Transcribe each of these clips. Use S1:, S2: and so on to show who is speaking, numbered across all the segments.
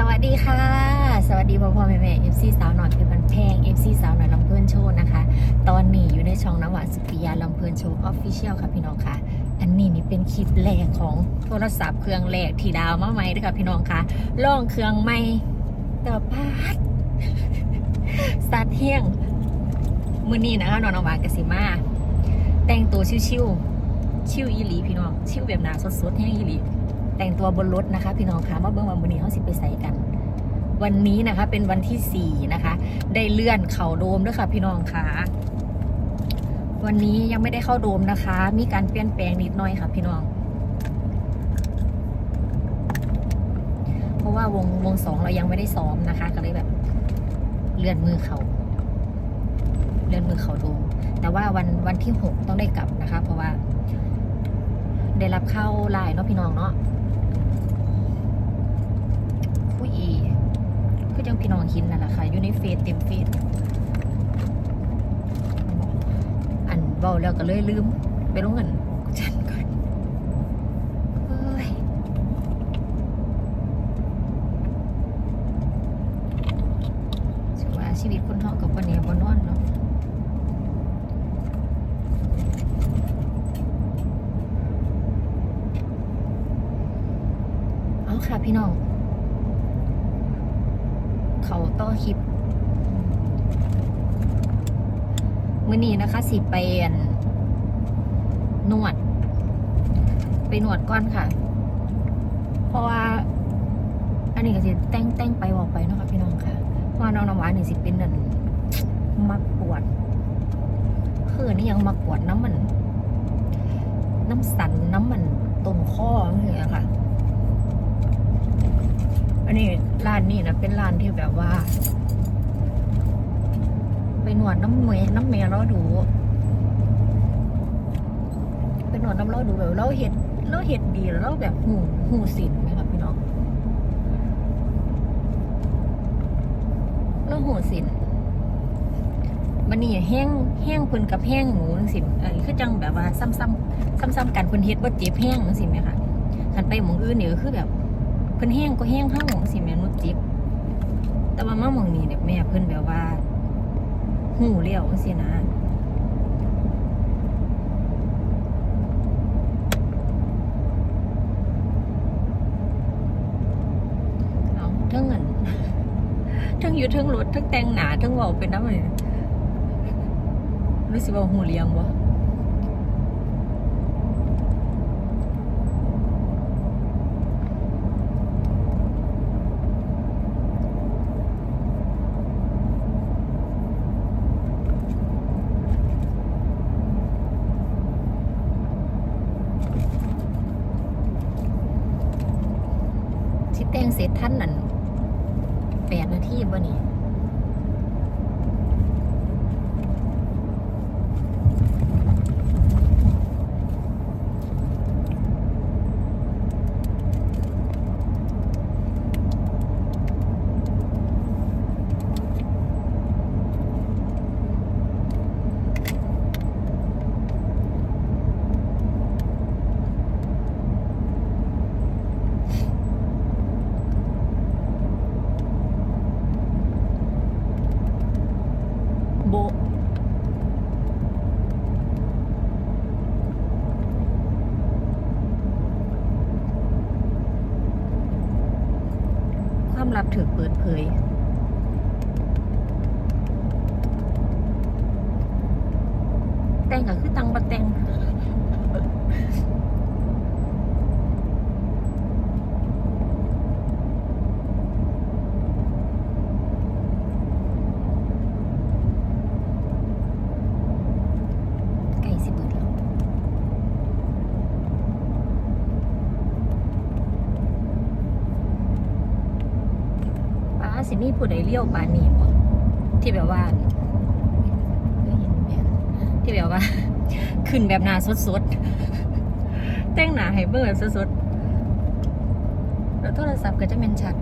S1: สวัสดีค่ะ สวัสดีพ่อพ่อแม่แม่เอฟซีสาวหน่อยเป็นบันแพงเอฟซีสาวหน่อยลำเพลินโชว์นะคะ ตอนนี้อยู่ในช่องน้ำหวานสุปิยาลำเพลินโชว์ออฟฟิเชียลค่ะพี่น้องค่ะ อันนี้นี่เป็นคลิปแรกของโทรศัพท์เครื่องแรกที่ดาวมาใหม่ด้วยค่ะพี่น้องค่ะลองเครื่องใหม่ต่ว่าพาดสัตาร์เที่ยงมือนี้นะคะน้องน้ำหวานกสิมา แต่งตัวชิวๆชิวอีหลีพี่น้องชิวแบบหนาสดๆแห้งอีหลี แต่งตัวบนรถนะคะ พี่น้องคะมาเบิ่งวันนี้เขาสิไปใส่กัน วันนี้นะคะ เป็นวันที่สี่นะคะ ได้เลื่อนเข่าโดมด้วยค่ะ พี่น้องคะวันนี้ยังไม่ได้เข้าโดมนะคะ มีการเปลี่ยนแปลงนิดหน่อยค่ะ พี่น้อง เพราะว่าวงวงสองเรายังไม่ได้ซ้อมนะคะ ก็เลยแบบ เลื่อนมือเขาเลื่อนมือเขาโดมแต่ว่าวันวันที่หกต้องได้กลับนะคะ เพราะว่า ได้รับเข้าไลน์เนาะพี่น้องเนาะผู้อีคือจังพี่น้องคินนั่นแหละค่ะ อยู่ในเฟซเต็มเฟซอันเบาแล้วก็เลยลืม ไปลงเงินฉันก่อนเฮ้ยถือว่าชีวิตคนท้องกับวันนี้บนนอนเนาะเอาค่ะ พี่น้อง เขาต่อคลิปมื้อนี้นะคะสิไปนนวด ไปนวดก่อนค่ะ เพราะว่า อันนี้ก็สิแต่งแต่งไปบอกไปนะคะพี่น้องค่ะเพราะว่าน้องน้ำหวานนี่สิเป็นนั่นมักปวดคือนี่ยังมักปวดน้ำมัน น้ำสันน้ำมันต้นข้ออย่างเงี้ยค่ะ อันนี้ร้านนี้นะเป็นร้านที่แบบว่า ไปหนวดน้ำเมยน้ำเมยเราดูไปหนวดน้ำเราดูแบบเราเห็ดเราเห็ดดีแล้วเราแบบหูหูสินไหมครับพี่น้องเราหูสินมันนี่แห้งแห้งเพิ่นกับแห้งหมูจังสิเอันนี้คือจังแบบว่าซ้ำๆซ้ำๆกันเพิ่นเฮ็ดว่าเจ็บแห้งจังสิไหมคะคันไปหมองอื่นเนี่ยคือแบบ เพิ่นแห้งก็แห้งข้างหมองสิแม่นุดจิบ แต่ว่ามาหมองนี้เนี่ยแม่เพิ่นแบบว่าหูเลี้ยวสินะเอาทั้งเงินทั้งอยู่ทั้งรถทั้งแต่งหนาทั้งเว่าเป็นน้ำเลยรู้สึกว่าหูเลี้ยงวะ งเสร็จท่านนั่นแปดนาทีบ่นี่ ถูกเปิดเผยแต่งก็คือตังบัแต่ง ใกล้สิเบิดแล้วป้า สิมีผู้ใดเลี้ยวปานนี้บ่ที่แบบว่าที่แบบว่า ขึ้นแบบหนาสดๆแต่งหนาให้เบิ่งแบบสดๆแล้วโทรศัพท์ก็จะเป็นชัด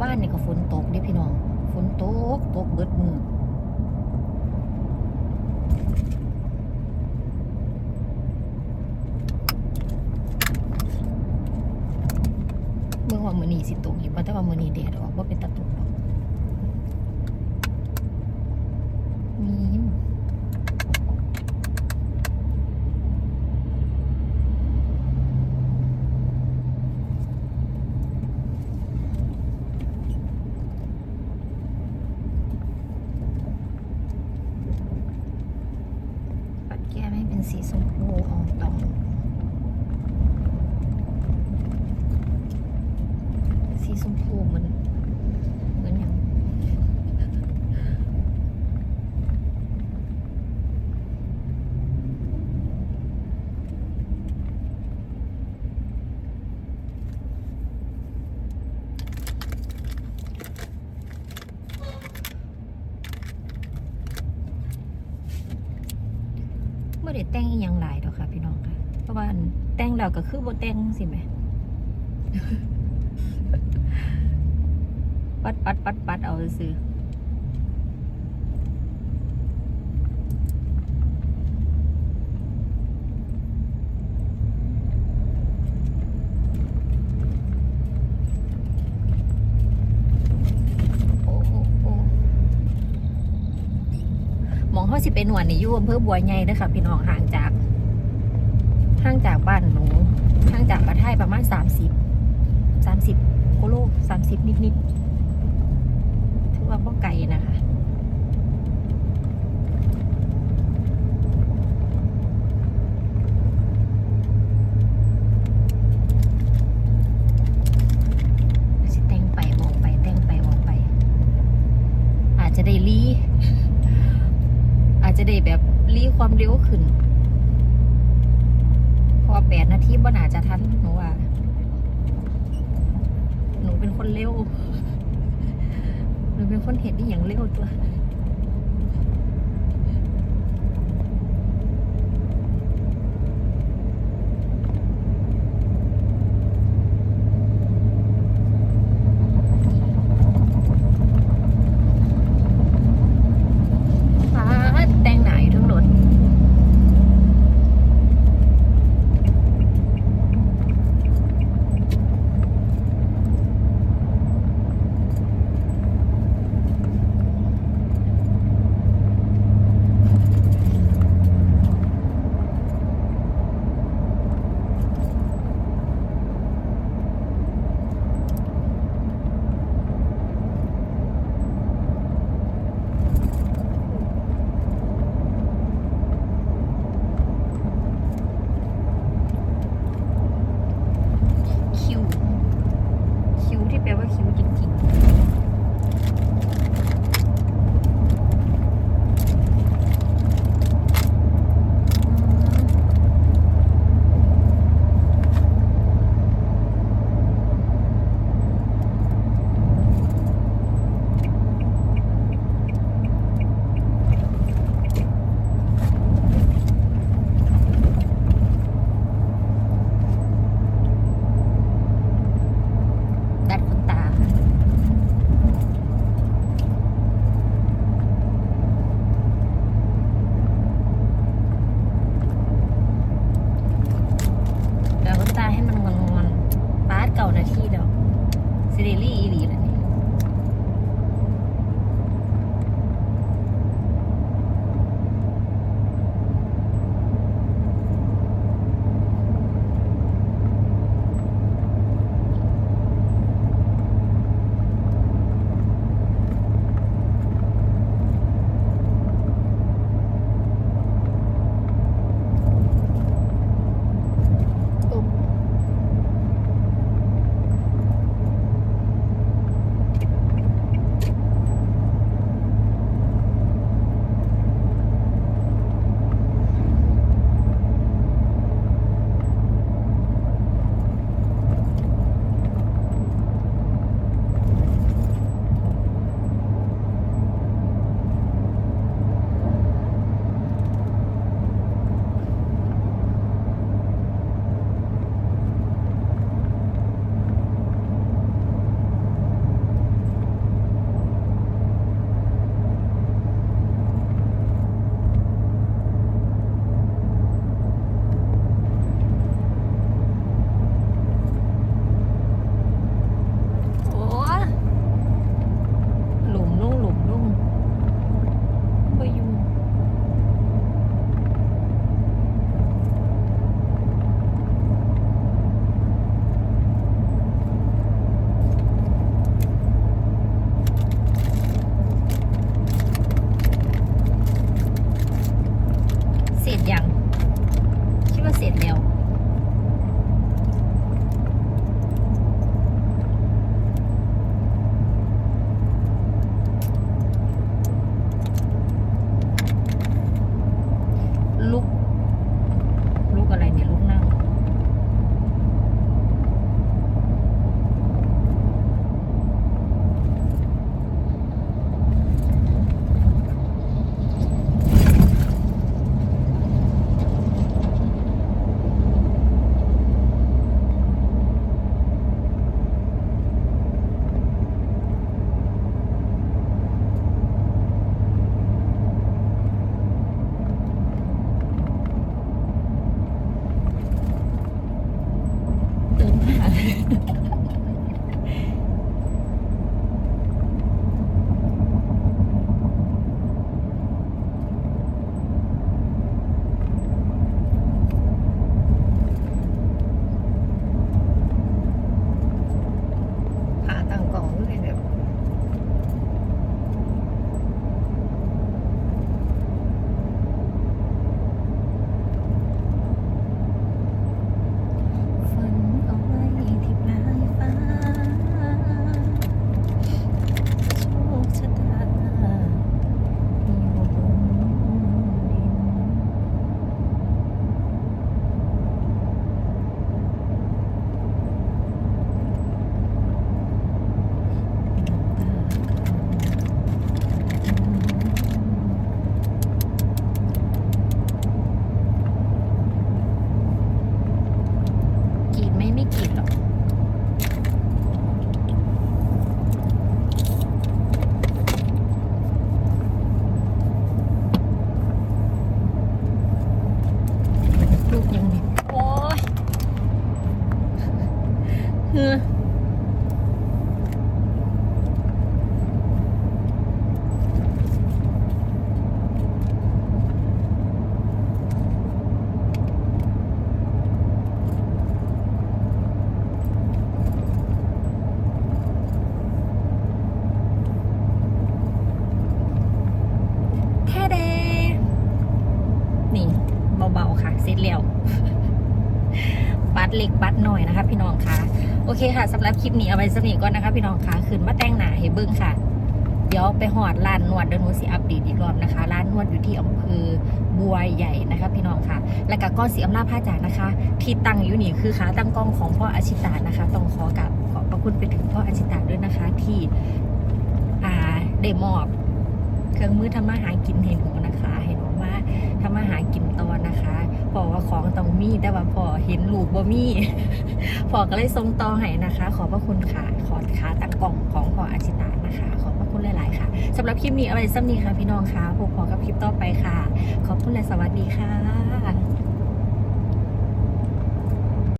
S1: ว่านนี่ก็ฝนตกดิพี่น้อง ฝนตก ตกเบิดมือเมื่อวันมือนี้สิตกอยู่บ่แต่ว่ามือนี้แดดออกว่าเป็นตะตกหรอกมีมปัดแก้มให้เป็นสีชมพูอองตอง สีชมพูเหมือนเหมือนอย่างเมื่อได้แต่งอหย่างหลายดอกค่ะพี่น้องค่ะ เพราะว่าอัน แล้วก็คือโบแต่งสิแหมปัดปัดปัดปัดเอาซื้อโอ้โหมองเขาสิเป็นหวนนี่อยู่อำเภอบัวใหญ่เด้อค่ะพี่น้องห่างจาก ห่างจากบ้านหนูห่างจากประเทศประมาณสามสิบสามสิบกิโลสามสิบนิดๆ ถือว่าบ่ไกลนะคะ สิแต่งไปมองไปแต่งไปมองไป อาจจะได้รี อาจจะได้แบบรีความเร็วขึ้น เพอแปด นาทีบ่น่าจะทันหนูว่า หนูเป็นคนเร็ว หนูเป็นคนเห็นได้อย่างเร็วตัว เล็กบัตรหน่อยนะคะพี่น้องค่ะ โอเคค่ะสำหรับคลิปนี้เอาไว้สนี้ก่อนนะคะ พี่น้องค่ะขึ้นมาแต่งหน้าให้เบิ้งค่ะ เดี๋ยวไปหอดร้านนวดเดี๋ยวหนูสิอัปเดตอีกรอบนะคะ ร้านนวดอยู่ที่อำเภอบัวใหญ่นะคะ พี่น้องค่ะ และก็ก้อนสีอำนาจผ้าจากนะคะ ที่ตั้งอยู่นี่คือขาตั้งกล้องของพ่ออาชิตานะคะต้องขอกับขอบพระคุณไปถึงพ่ออาชิตาด้วยนะคะ ที่อ่าได้มอบเครื่องมือทำมาหากินให้หนูนะคะให้หนูมาทำมาหากิน นะคะพอว่าของต้องมีแต่ว่าพอเห็นลูกบ่มีพอก็เลยทรงต่อให้นะคะ ขอบพระคุณค่ะขอขาตั้งกล่องของพออาชิตานะคะ ขอบพระคุณหลาย ๆ ค่ะสำหรับคลิปนี้อะไรซ้ำนี้ค่ะพี่น้องคะพบพอกับคลิปต่อไปค่ะ ขอบคุณและสวัสดีค่ะ